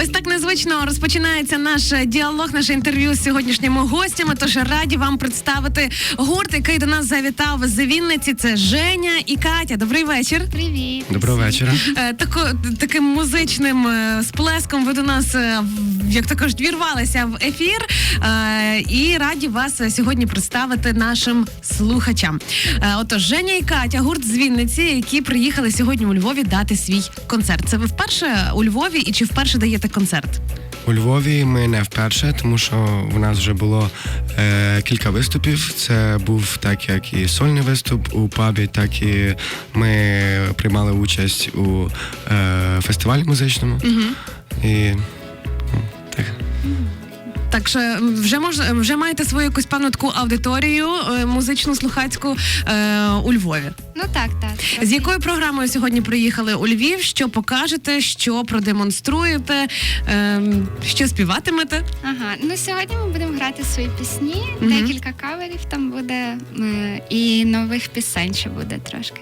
Ось так незвично розпочинається наш діалог, наше інтерв'ю з сьогоднішніми гостями. Тож раді вам представити гурт, який до нас завітав з Вінниці. Це Женя і Катя. Добрий вечір. Привіт. Доброго вечора. Е, Тако, таким музичним е, сплеском ви до нас, е, в- як то кажуть, вірвалися в ефір. Е, І раді вас сьогодні представити нашим слухачам. Е, Отож, Женя і Катя, гурт з Вінниці, які приїхали сьогодні у Львові дати свій концерт. Це ви вперше у Львові і чи вперше даєте концерт? У Львові ми не вперше, тому що в нас вже було е, кілька виступів. Це був так як і сольний виступ у пабі, так і ми приймали участь у е, фестивалі музичному. І ну, так. Так що вже мож, вже маєте свою якусь певну таку аудиторію е, музичну слухацьку е, у Львові. Ну так, так. З якою програмою сьогодні приїхали у Львів? Що покажете, що продемонструєте, ем, що співатимете? Ага, ну сьогодні ми будемо грати свої пісні, Мгм. декілька каверів там буде е, і нових пісень ще буде трошки.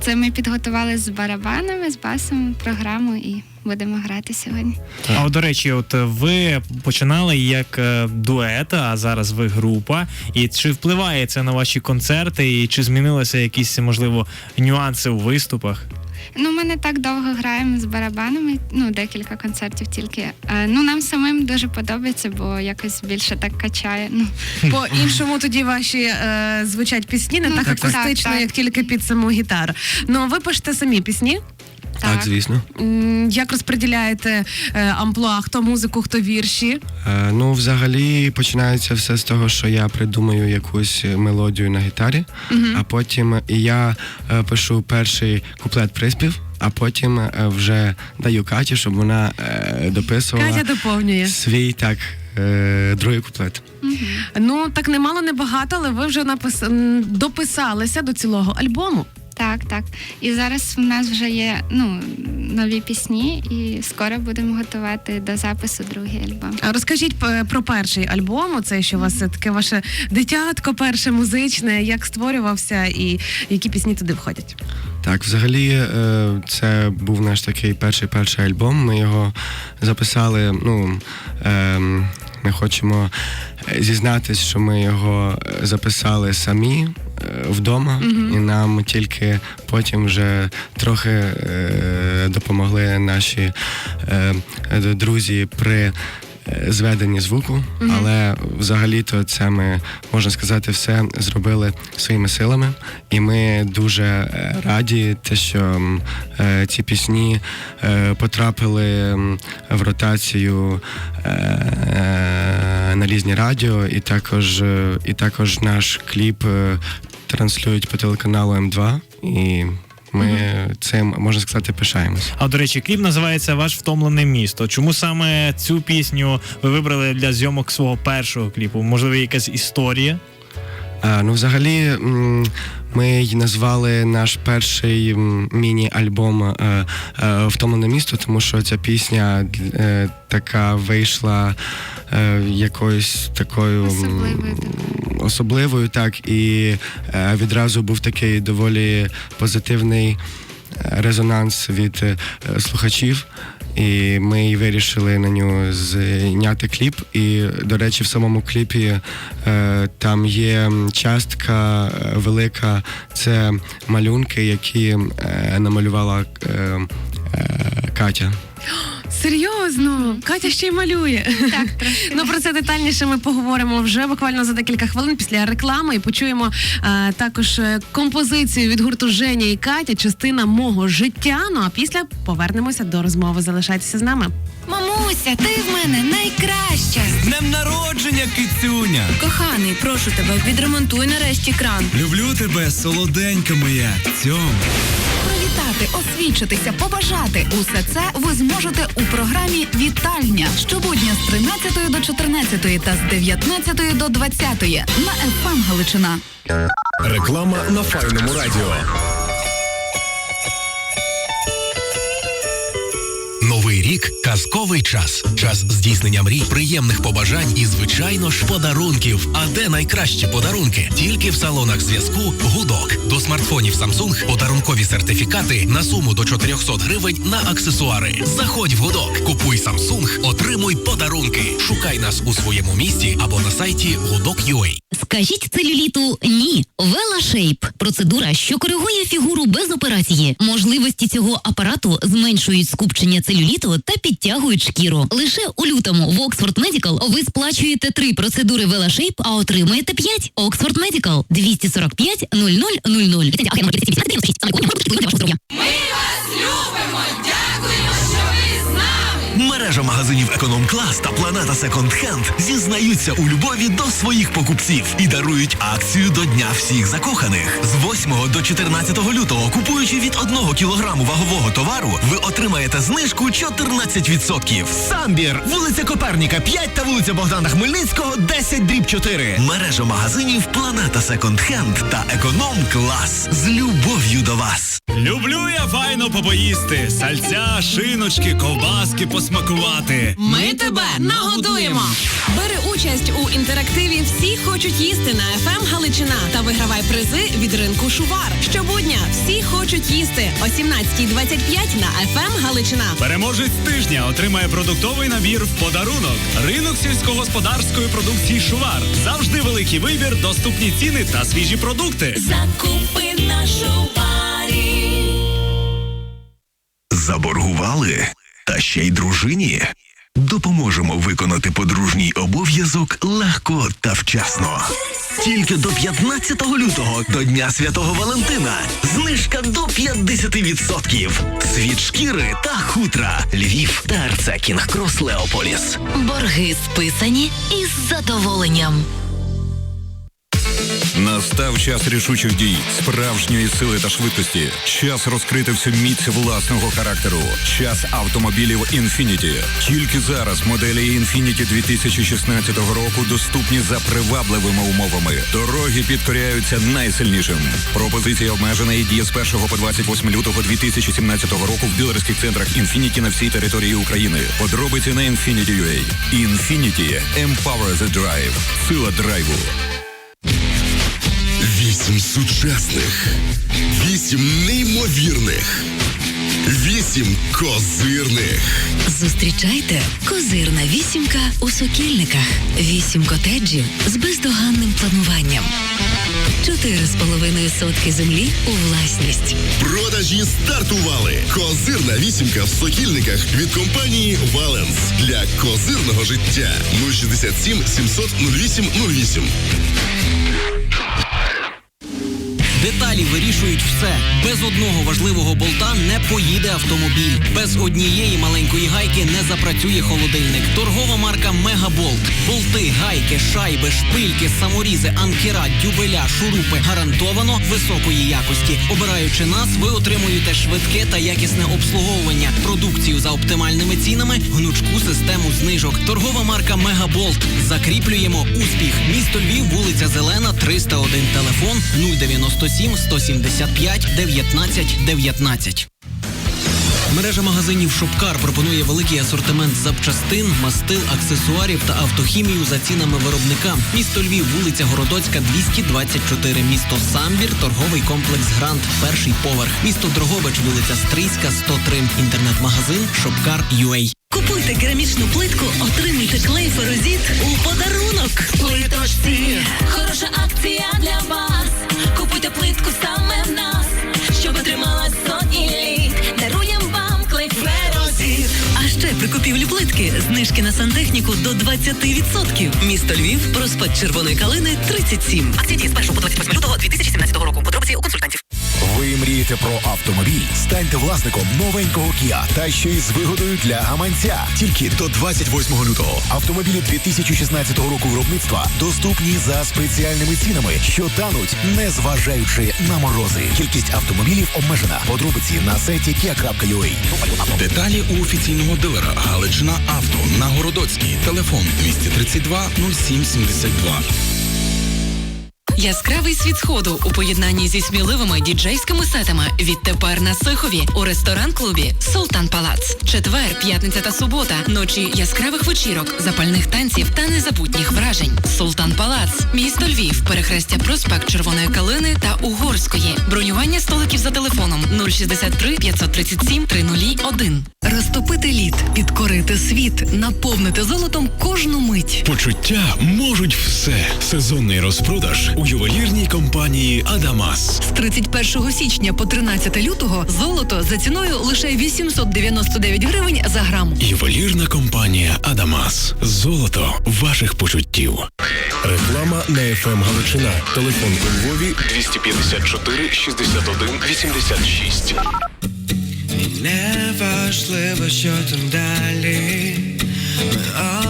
Це ми підготували з барабанами, з басом програму і будемо грати сьогодні. А от, до речі, от е, ви починали як е, дует, а зараз ви група. І чи впливає це на ваші концерти, і чи змінилися якісь можливо нюанси у виступах? Ну, ми не так довго граємо з барабанами, ну декілька концертів тільки. Е, ну нам самим дуже подобається, бо якось більше так качає. Ну По іншому тоді ваші е, звучать пісні, не Ну, так так, акустично, так, так. як тільки під саму гітару. Ну ви пишете самі пісні. Так, звісно. М, Як розподіляєте е, амплуа, хто музику, хто вірші? Е, ну, взагалі починається все з того, що я придумаю якусь мелодію на гітарі, а потім і я е, пишу перший куплет приспів, а потім е, вже даю Каті, щоб вона е, дописувала Катя доповнює. свій так е, другий куплет. Ну так немало, не багато, але ви вже напис... м, дописалися до цілого альбому. Так, так. І зараз в нас вже є ну нові пісні, і скоро будемо готувати до запису другий альбом. А Розкажіть про перший альбом, оцей, що у вас е, таке ваше дитятко, перше музичне, як створювався і які пісні туди входять. Так, взагалі, е, це був наш такий перший перший альбом. Ми його записали. Ну ем, ми хочемо е, зізнатись, що ми його е, записали самі е, вдома, і нам тільки потім вже трохи е, допомогли наші е, друзі при. Е, Зведенні звуку, але взагалі-то це ми можна сказати, все зробили своїми силами, і ми дуже е, раді, те, що е, ці пісні е, потрапили в ротацію е, е, на різні радіо, і також, і також наш кліп транслюють по телеканалу М2, і ми цим можна сказати пишаємось. А до речі, кліп називається Ваш втомлене місто. Чому саме цю пісню ви вибрали для зйомок свого першого кліпу? Можливо, якась історія? А, ну, взагалі, ми й назвали наш перший міні-альбом е, е, Втомлене місто, тому що ця пісня е, така вийшла якоюсь такою Особливою, особливою, так, і відразу був такий доволі позитивний резонанс від слухачів. І ми вирішили на нього зняти кліп. І, до речі, в самому кліпі е, там є частка е, велика, це малюнки, які е, намалювала е, е, Катя. Серйозно, Катя ще й малює. Так, трошки. Ну про це детальніше ми поговоримо вже буквально за декілька хвилин після реклами і почуємо е, також е, композицію від гурту Женя і Катя, частина мого життя. Ну а після повернемося до розмови. Залишайтеся з нами. Мамуся, ти в мене найкраща. Днем народження, кицюня! Коханий, прошу тебе, відремонтуй нарешті кран. Люблю тебе, солоденька моя. Цьом. Привітати, освічитися, побажати. Усе це ви зможете у програмі Вітальня щобудня з 13 до 14 та з 19 до 20 на ФМ Галичина. Реклама на файному радіо. Новий рік Казковий час. Час здійснення мрій, приємних побажань і, звичайно ж, подарунків. А де найкращі подарунки? Тільки в салонах зв'язку Гудок. До смартфонів Samsung подарункові сертифікати на суму до 400 гривень на аксесуари. Заходь в Гудок, купуй Samsung, отримуй подарунки. Шукай нас у своєму місті або на сайті gudok.ua. Скажіть целюліту ні. Велошейп – процедура, що коригує фігуру без операції. Можливості цього апарату зменшують скупчення целюліту та підтягують шкіру. Лише у лютому в Oxford Medical ви сплачуєте три процедури Велошейп, а отримуєте п'ять. Oxford Medical 245 0000. Мережа магазинів Економ Клас та Планета Секонд Хенд зізнаються у любові до своїх покупців і дарують акцію до Дня всіх закоханих. З 8 до 14 лютого, купуючи від 1 кілограму вагового товару, ви отримаєте знижку 14%. Самбір, вулиця Коперніка 5 та вулиця Богдана Хмельницького 10 дріб 4. Мережа магазинів Планета Секонд Хенд та Економ Клас з любов'ю до вас. Люблю я файно попоїсти. Сальця, шиночки, ковбаски посмакувати. Ми тебе нагодуємо. Бери участь у інтерактиві Всі хочуть їсти на ФМ Галичина та вигравай призи від ринку Шувар. Щобудня всі хочуть їсти о 17.25 на ФМ Галичина. Переможець тижня отримає продуктовий набір в подарунок. Ринок сільськогосподарської продукції Шувар. Завжди великий вибір, доступні ціни та свіжі продукти. Закупи на Шуварі. Заборгували? Та ще й дружині. Допоможемо виконати подружній обов'язок легко та вчасно. Тільки до 15 лютого, до Дня Святого Валентина. Знижка до 50%. Світ шкіри та хутра. Львів та Арце Кінг Крос Леополіс. Борги списані із задоволенням. Настав час рішучих дій, справжньої сили та швидкості. Час розкрити всю міць власного характеру. Час автомобілів Infiniti. Тільки зараз моделі Infiniti 2016 року доступні за привабливими умовами. Дороги підкоряються найсильнішим. Пропозиція обмежена і діє з 1 по 28 лютого 2017 року в дилерських центрах Infiniti на всій території України. Подробиці на Infiniti.ua. Infiniti. Empower the Drive. Сила драйву. Сучасних, вісім неймовірних, вісім козирних. Зустрічайте козирна вісімка у сокільниках. Вісім котеджів з бездоганним плануванням. Чотири з половиною сотки землі у власність. Продажі стартували. Козирна вісімка в сокільниках від компанії Валенс для козирного життя 067 700 08 08. Деталі вирішують все. Без одного важливого болта не поїде автомобіль. Без однієї маленької гайки не запрацює холодильник. Торгова марка Мегаболт. Болти, гайки, шайби, шпильки, саморізи, анкера, дюбеля, шурупи гарантовано високої якості. Обираючи нас, ви отримуєте швидке та якісне обслуговування, продукцію за оптимальними цінами, гнучку систему знижок. Торгова марка Мегаболт. Закріплюємо успіх. Місто Львів, вулиця Зелена, 301, телефон 097 175 19 19. Мережа магазинів Шопкар пропонує великий асортимент запчастин, мастил, аксесуарів та автохімію за цінами виробника. Місто Львів, вулиця Городоцька, 224. Місто Самбір, торговий комплекс Грант, перший поверх. Місто Дрогобич, вулиця Стрийська, 103. Інтернет-магазин Шопкар.ua. Купуйте керамічну плитку, отримуйте клей ферозіт у подарунок. Плиточці. Хороша акція для вас. Купуйте плитку саме в нас, щоб отримала сотні літ. Даруєм вам клей ферозіт. А ще при купівлі плитки знижки на сантехніку до 20%. Місто Львів, проспект Червоної калини, 37. Акція діє з 1 по 28 лютого 2017 року. Подробиці у консультантів. Ви мрієте про автомобіль? Станьте власником новенького Kia та ще й з вигодою для гаманця. Тільки до 28 лютого. Автомобілі 2016 року виробництва доступні за спеціальними цінами, що тануть, не зважаючи на морози. Кількість автомобілів обмежена. Подробиці на сайті kia.ua. Деталі у офіційного дилера Галичина Авто на Городоцькій. Телефон 232 0772. Яскравий світ сходу у поєднанні зі сміливими діджейськими сетами. Відтепер на Сихові у ресторан-клубі Султан Палац. Четвер, п'ятниця та субота. Ночі яскравих вечірок, запальних танців та незабутніх вражень. Султан Палац, місто Львів, перехрестя проспект Червоної Калини та Угорської. Бронювання столиків за телефоном 063 537 301. Розтопити лід, підкорити світ, наповнити золотом кожну мить. Почуття можуть все. Сезонний розпродаж у ювелірній компанії Адамас. З 31 січня по 13 лютого золото за ціною лише 899 гривень за грам. Ювелірна компанія Адамас. Золото ваших почуттів. Реклама на FM Галичина. Телефон у Львові 254 61 86. Неважливо, що там далі. Ми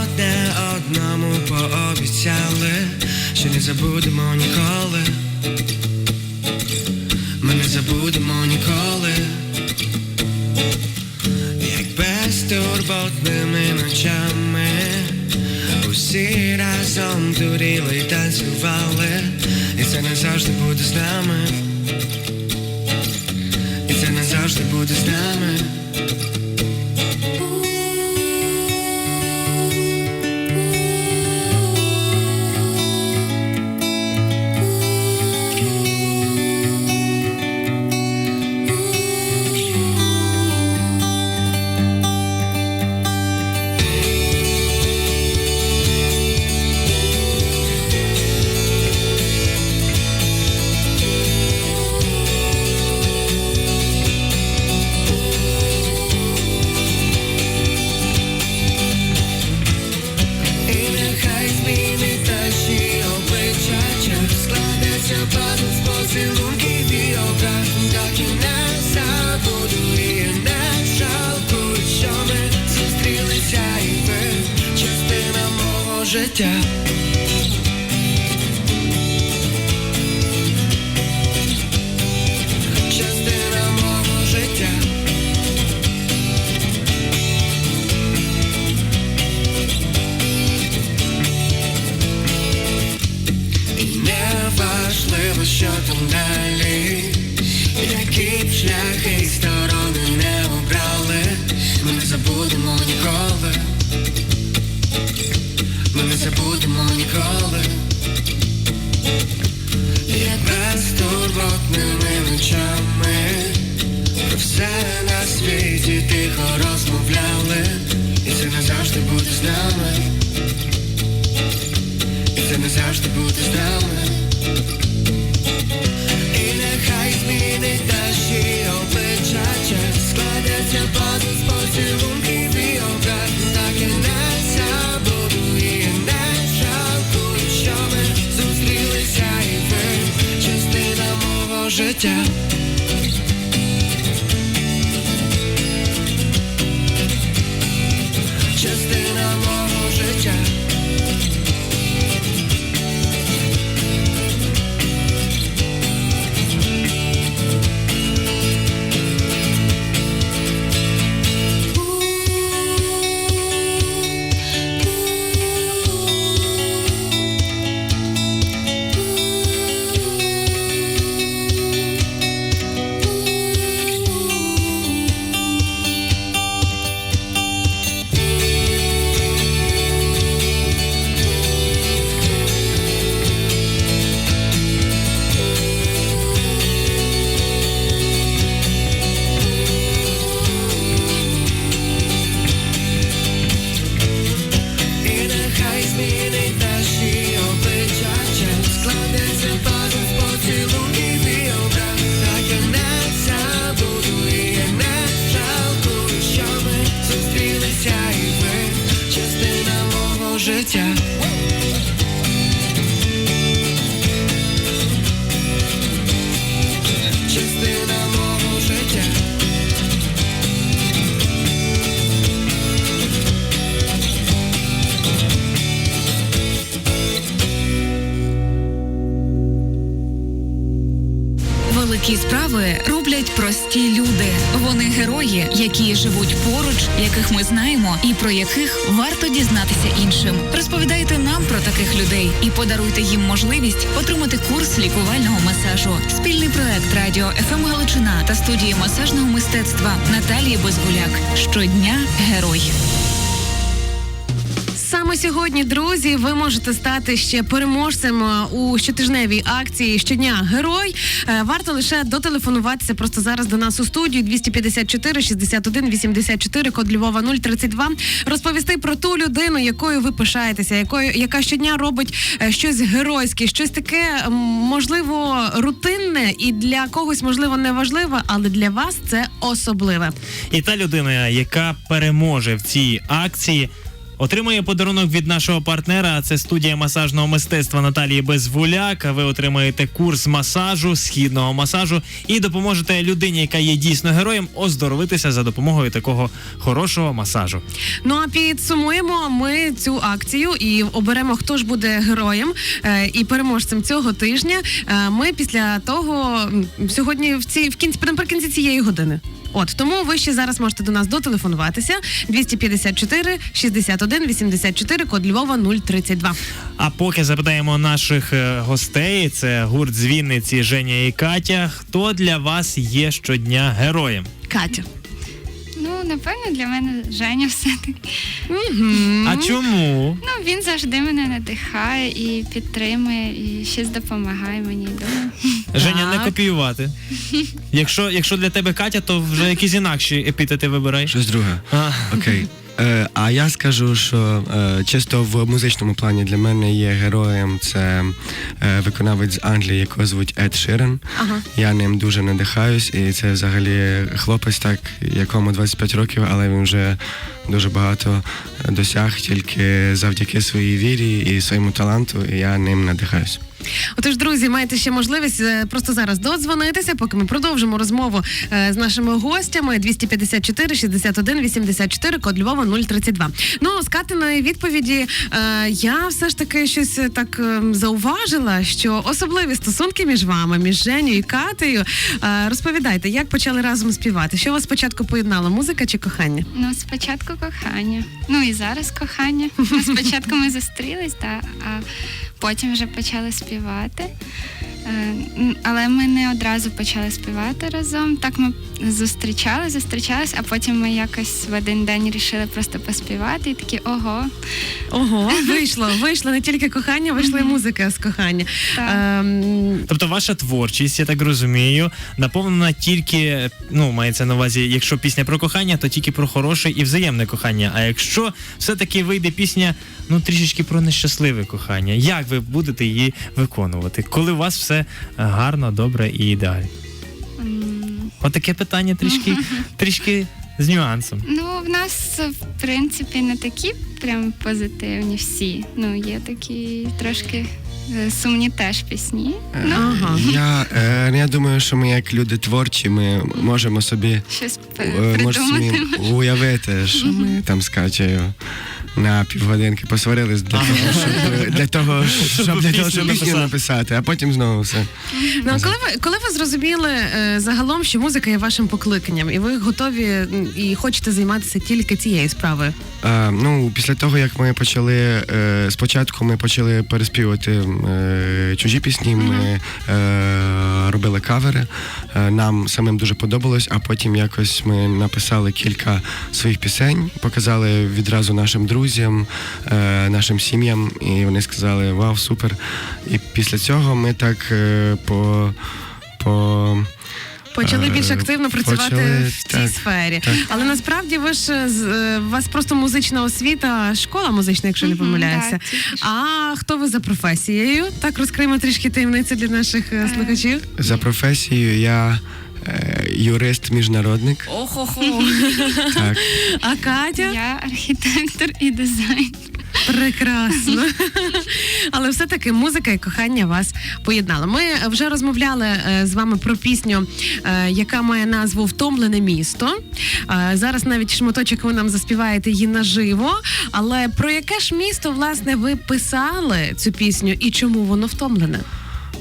одне одному пообіцяли, що не забудемо ніколи. Ми не забудемо ніколи. Як безтурботними ночами усі разом дуріли й танцювали, і це не завжди буде з нами. І це не завжди буде з нами. Живуть поруч, яких ми знаємо, і про яких варто дізнатися іншим. Розповідайте нам про таких людей і подаруйте їм можливість отримати курс лікувального масажу. Спільний проект Радіо ФМ Галичина та студії масажного мистецтва Наталії Безгуляк. Щодня герой. Сьогодні, друзі, ви можете стати ще переможцем е, у щотижневій акції щодня герой. Е, Варто лише дотелефонуватися просто зараз до нас у студію 254 61 84, код Львова 032, розповісти про ту людину, якою ви пишаєтеся, якою яка щодня робить е, щось геройське, щось таке можливо рутинне і для когось можливо неважливе, але для вас це особливе. І та людина, яка переможе в цій акції. Отримує подарунок від нашого партнера. Це студія масажного мистецтва Наталії Безвуляк. Ви отримаєте курс масажу, східного масажу і допоможете людині, яка є дійсно героєм, оздоровитися за допомогою такого хорошого масажу. Ну а підсумуємо ми цю акцію і оберемо, хто ж буде героєм е, і переможцем цього тижня. Е, ми після того сьогодні в ці в кінці наприкінці цієї години. От тому ви ще зараз можете до нас дотелефонуватися 254 61 84, код Львова 032. А поки запитаємо наших е, гостей, це гурт з Вінниці Женя і Катя. Хто для вас є щодня героєм? Катя. Напевно, для мене Женя все-таки. А чому? Ну, він завжди мене надихає і підтримує, і щось допомагає мені. Думаю. Женя, не копіювати. Якщо, якщо для тебе Катя, то вже якісь інакші епітети вибирай. Щось друге. А. Окей. Е, а я скажу, що е, чисто в музичному плані для мене є героєм це е, виконавець з Англії, якого звуть Ед Ширен. Ага. Я ним дуже надихаюсь, і це взагалі хлопець, так якому 25 років, але він вже дуже багато досяг тільки завдяки своїй вірі і своєму таланту. І я ним надихаюсь. Отож, друзі, маєте ще можливість е, просто зараз додзвонитися, поки ми продовжимо розмову е, з нашими гостями 254 61 84, код Львова 032. Ну, з Катиної відповіді е, я все ж таки щось так зауважила, що особливі стосунки між вами, між Женю і Катею. Розповідайте, як почали разом співати? Що вас спочатку поєднало? Музика чи кохання? Ну, спочатку кохання. Ну і зараз кохання. Ну, Спочатку ми зустрілись, та, а потім вже почали співати. Е, Але ми не одразу почали співати разом. Так ми зустрічали, зустрічались, а потім ми якось в один день рішили просто поспівати і такі ого. Ого, вийшло, вийшло не тільки кохання, вийшла і музика з кохання. Так. Ем, Тобто ваша творчість, я так розумію, наповнена тільки, ну, мається на увазі, якщо пісня про кохання, то тільки про хороше і взаємне кохання. А якщо все-таки вийде пісня, ну трішечки про нещасливе кохання, як ви будете її виконувати, коли у вас все гарно, добре і ідеально? Отаке питання трішки, трішки з нюансом. Ну, в нас, в принципі, не такі прям позитивні всі. Ну, є такі трошки е, сумні теж пісні. Ну, ага. Я, е, я думаю, що ми як люди творчі, ми можемо собі щось Е, собі уявити, що ми там Катєю на півгодинки посварились для того, щоб для того, щоб для того, щоб пісню написати, а потім знову все. Ну, а коли ви коли ви зрозуміли е, загалом, що музика є вашим покликанням, і ви готові і хочете займатися тільки цією справою? А, ну, після того, як ми почали, е, спочатку ми почали переспівати е, чужі пісні, ми е, робили кавери. Е, нам самим дуже подобалось, а потім якось ми написали кілька своїх пісень, показали відразу нашим друзям, е, нашим сім'ям, і вони сказали Вау, супер! І після цього ми так е, по. по Почали Е, більш активно працювати почали, в цій так, сфері. так. Але насправді ви ж з- у вас просто музична освіта, школа музична, якщо не помиляюся. А хто ви за професією? Так розкриємо трішки таємниці для наших слухачів. За професією я юрист-міжнародник. Охо-хо. Так. А Катя? Я архітектор і дизайн. Прекрасно. Але все-таки музика і кохання вас поєднали. Ми вже розмовляли е, з вами про пісню, е, яка має назву Втомлене місто. Е, Зараз навіть шматочок ви нам заспіваєте її наживо. Але про яке ж місто, власне, ви писали цю пісню і чому воно втомлене?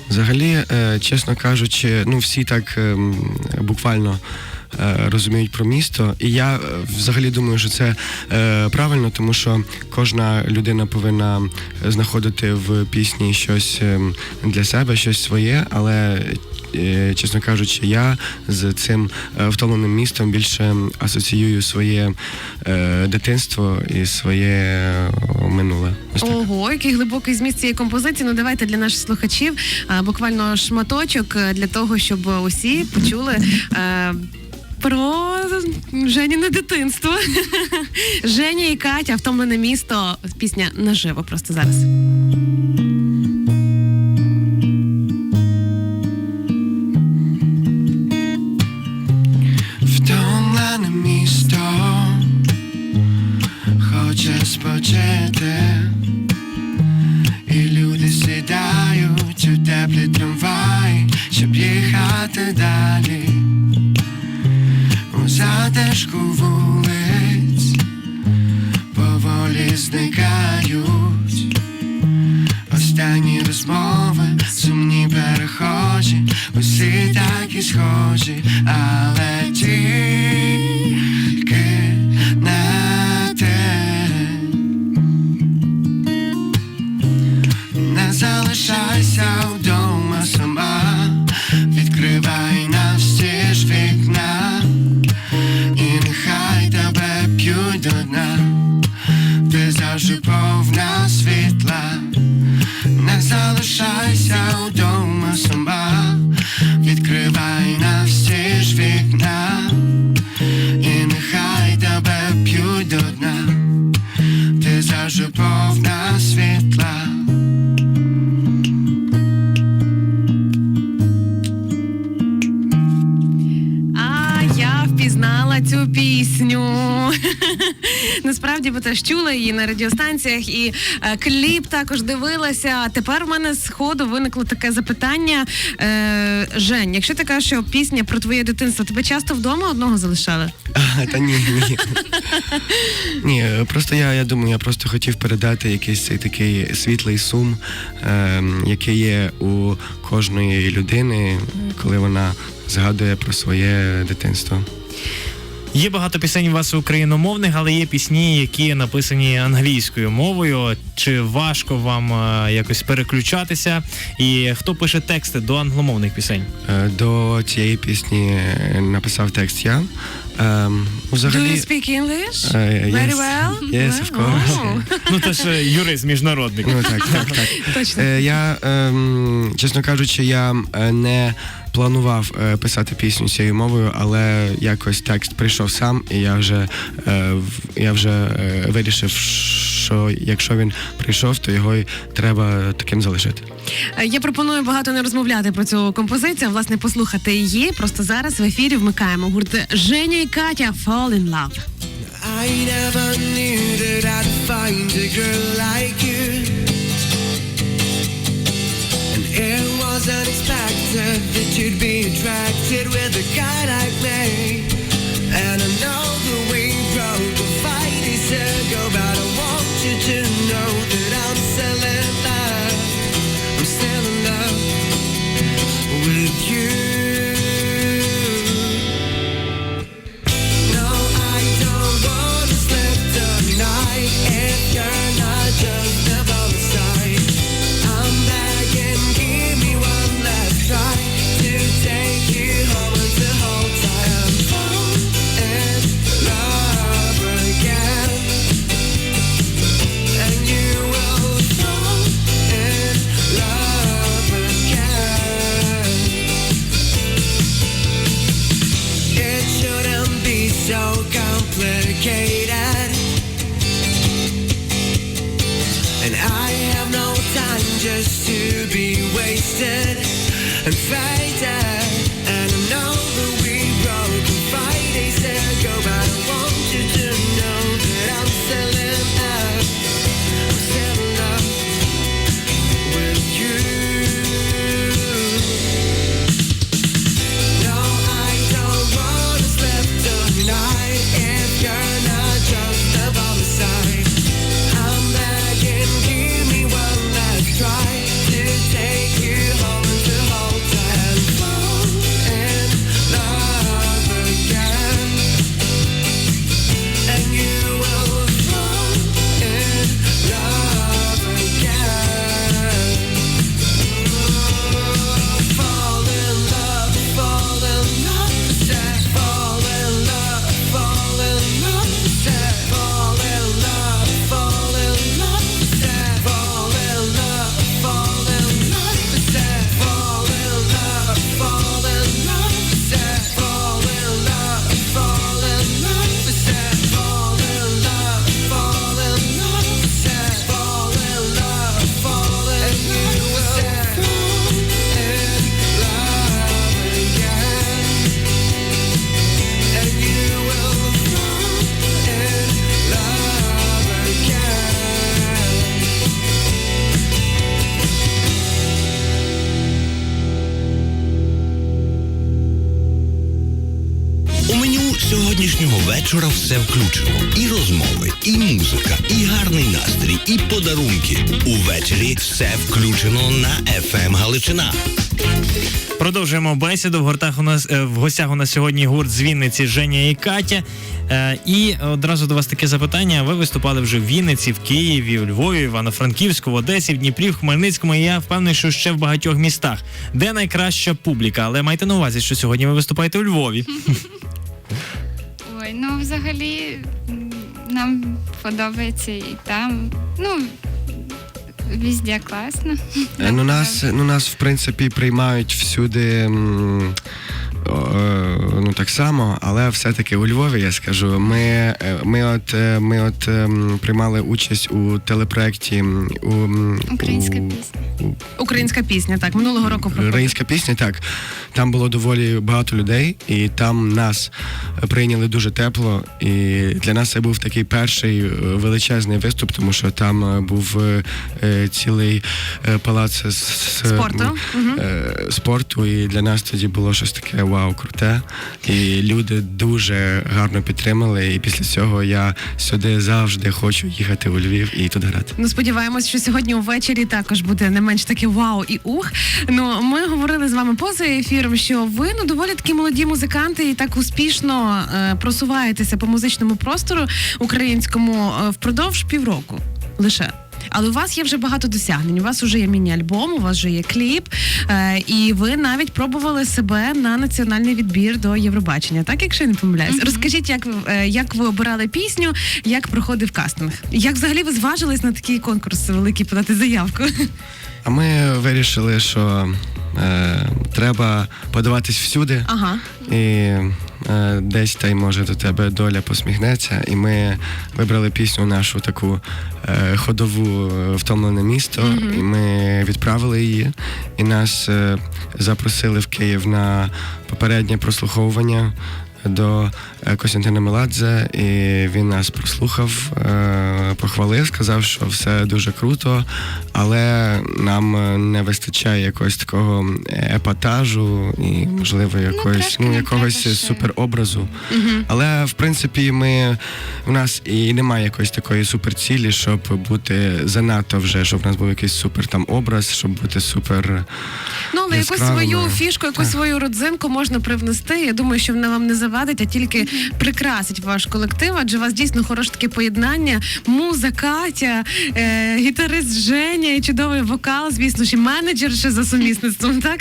Взагалі, е, чесно кажучи, ну всі так ем, буквально. е, Розуміють про місто, і я е, взагалі думаю, що це е, правильно, тому що кожна людина повинна знаходити в пісні щось ем, для себе, щось своє, але е, чесно кажучи, я з цим е, втомленим містом більше асоціюю своє е, дитинство і своє е, минуле. Ого, який глибокий зміст цієї композиції. Ну давайте для наших слухачів буквально шматочок е, для того, щоб усі почули. е, Про Женіне дитинство. Женя і Катя, втомлене місто. Пісня наживо просто зараз. Хоче і люди сідають у теплі трамваї, щоб їхати далі. У затишку вулиць поволі зникають. Останні розмови, сумні перехожі, усі такі схожі, але тільки залишайся вдома сама, відкривай навстіж вікна, і нехай тебе п'ють до дна, ти завжди повна світла. Не залишайся вдома сама, відкривай навстіж вікна, і нехай тебе п'ють до дна, ти завжди повна світла. Насправді, бо теж чула її на радіостанціях, і е, кліп також дивилася. А Тепер в мене з ходу виникло таке запитання. Е, Жень, якщо ти кажеш, що пісня про твоє дитинство, тебе часто вдома одного залишали? Та ні, ні. Ні, е, просто я, я думаю, я просто хотів передати якийсь цей такий світлий сум, ем, який є у кожної людини, коли вона згадує про своє дитинство. Є багато пісень у вас україномовних, але є пісні, які написані англійською мовою. Чи важко вам е, якось переключатися? І хто пише тексти до англомовних пісень? Е, До цієї пісні е, написав текст я. Ем, взагалі, Do you speak English? Е, Very well? Yes, of course. Wow. Ну це ж юрист міжнародник. Ну так, так, так. Точно. Е, я, ем, чесно кажучи, я е, не планував е, писати пісню цією мовою, але якось текст прийшов сам, і я вже, е, в- я вже е, вирішив, що якщо він прийшов, то його й треба таким залишити. Е, Я пропоную багато не розмовляти про цю композицію, а власне послухати її. Просто зараз в ефірі вмикаємо гурт Женя і Катя Fall in Love. I never knew that I'd find a girl like you. And it was unexpected that you'd be attracted with a guy like me. And I know you. Вечора все включено. І розмови, і музика, і гарний настрій, і подарунки. Увечері все включено на FM Галичина. Продовжуємо бесіду. В гортах у нас е, в гостях у нас сьогодні гурт з Вінниці Женя і Катя. Е, і одразу до вас таке запитання. Ви виступали вже в Вінниці, в Києві, у Львові, Івано-Франківську, в Одесі, в Дніпрі, в Хмельницькому. І я впевнений, що ще в багатьох містах. Де найкраща публіка? Але майте на увазі, що сьогодні ви виступаєте у Львові. Ну взагалі нам подобається і там. Ну, везде класно. Е, Ну нас, ну нас в принципі приймають всюди. м, Ну так само, але все-таки у Львові я скажу. Ми, е, ми от е, ми от ем, приймали участь у телепроекті у Українська у- пісня. Українська пісня, так, минулого року проходила. Українська пісня, так. Там було доволі багато людей, і там нас прийняли дуже тепло. І для нас це був такий перший е, величезний виступ, тому що там е, був е, е, цілий е, палац з, Спорту. Е, спорту. І для нас тоді було щось таке вау, круте. І люди дуже гарно підтримали. І після цього я сюди завжди хочу їхати у Львів і тут грати. Ну, сподіваємось, що сьогодні ввечері також буде не менш таке вау і ух. Ну, ми говорили з вами поза ефіром, що ви ну доволі такі молоді музиканти і так успішно е, просуваєтеся по музичному простору українському е, впродовж півроку лише. Але у вас є вже багато досягнень. У вас вже є міні-альбом, у вас вже є кліп, е, і ви навіть пробували себе на національний відбір до Євробачення. Так, якщо я не помиляюсь, розкажіть, як ви е, як ви обирали пісню, як проходив кастинг? Як взагалі ви зважились на такий конкурс великий подати заявку? А ми вирішили, що е, треба подаватись всюди, Ага. і е, десь та й може до тебе доля посміхнеться. І ми вибрали пісню нашу таку е, ходову е, втомлене місто, і ми відправили її. І нас е, запросили в Київ на попереднє прослуховування. До е, Костянтина Меладзе, і він нас прослухав, е, похвалив, сказав, що все дуже круто, але нам е, не вистачає якогось такого епатажу і, можливо, якогось трошки ну, якогось треба ще. суперобразу. Але в принципі, ми в нас і немає якоїсь такої суперцілі, щоб бути занадто вже, щоб в нас був якийсь супер там образ, щоб бути супер. Ну, але якусь свою фішку, якусь Так. свою родзинку можна привнести. Я думаю, що вона вам не завадить, а тільки прикрасить ваш колектив, адже у вас дійсно хороше таке поєднання. Муза, Катя, е, гітарист Женя і чудовий вокал, звісно ж, і менеджер ще за сумісництвом, так?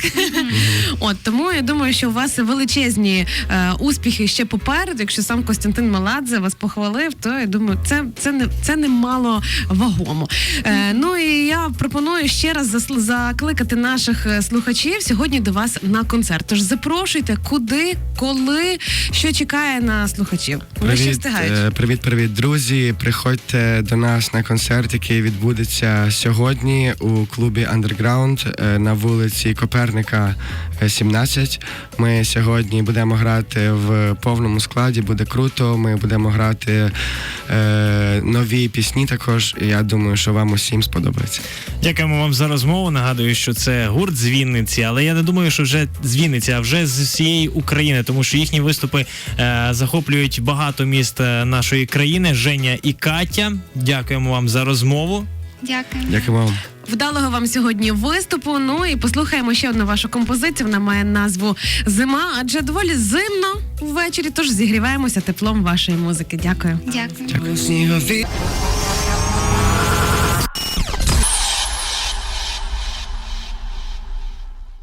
От тому я думаю, що у вас величезні е, успіхи ще попереду. Якщо сам Костянтин Маладзе вас похвалив, то я думаю, це, це не це немало вагомо. Е, ну і я пропоную ще раз засл- закликати наших е, слухачів сьогодні до вас на концерт. Тож запрошуйте, куди, коли, що чекає на слухачів. Вони ще встигають. е, привіт, привіт, друзі. Приходьте до нас на концерт, який відбудеться сьогодні у клубі Underground е, на вулиці Коперника е, 17. Ми сьогодні будемо грати в повному складі. Буде круто. Ми будемо грати е, нові пісні. Також я думаю, що вам усім сподобається. Дякуємо вам за розмову. Нагадую, що це гурт з Вінниці, але я не думаю, що вже з Вінниці, а вже з всієї України, тому що їхні виступи е, захоплюють багато міст е, нашої країни. Женя і Катя. Дякуємо вам за розмову. Дякую. Дякую вам. Вдалого вам сьогодні виступу. Ну і послухаємо ще одну вашу композицію. Вона має назву Зима, адже доволі зимно ввечері. Тож зігріваємося теплом вашої музики. Дякую. Дякую. Дякую.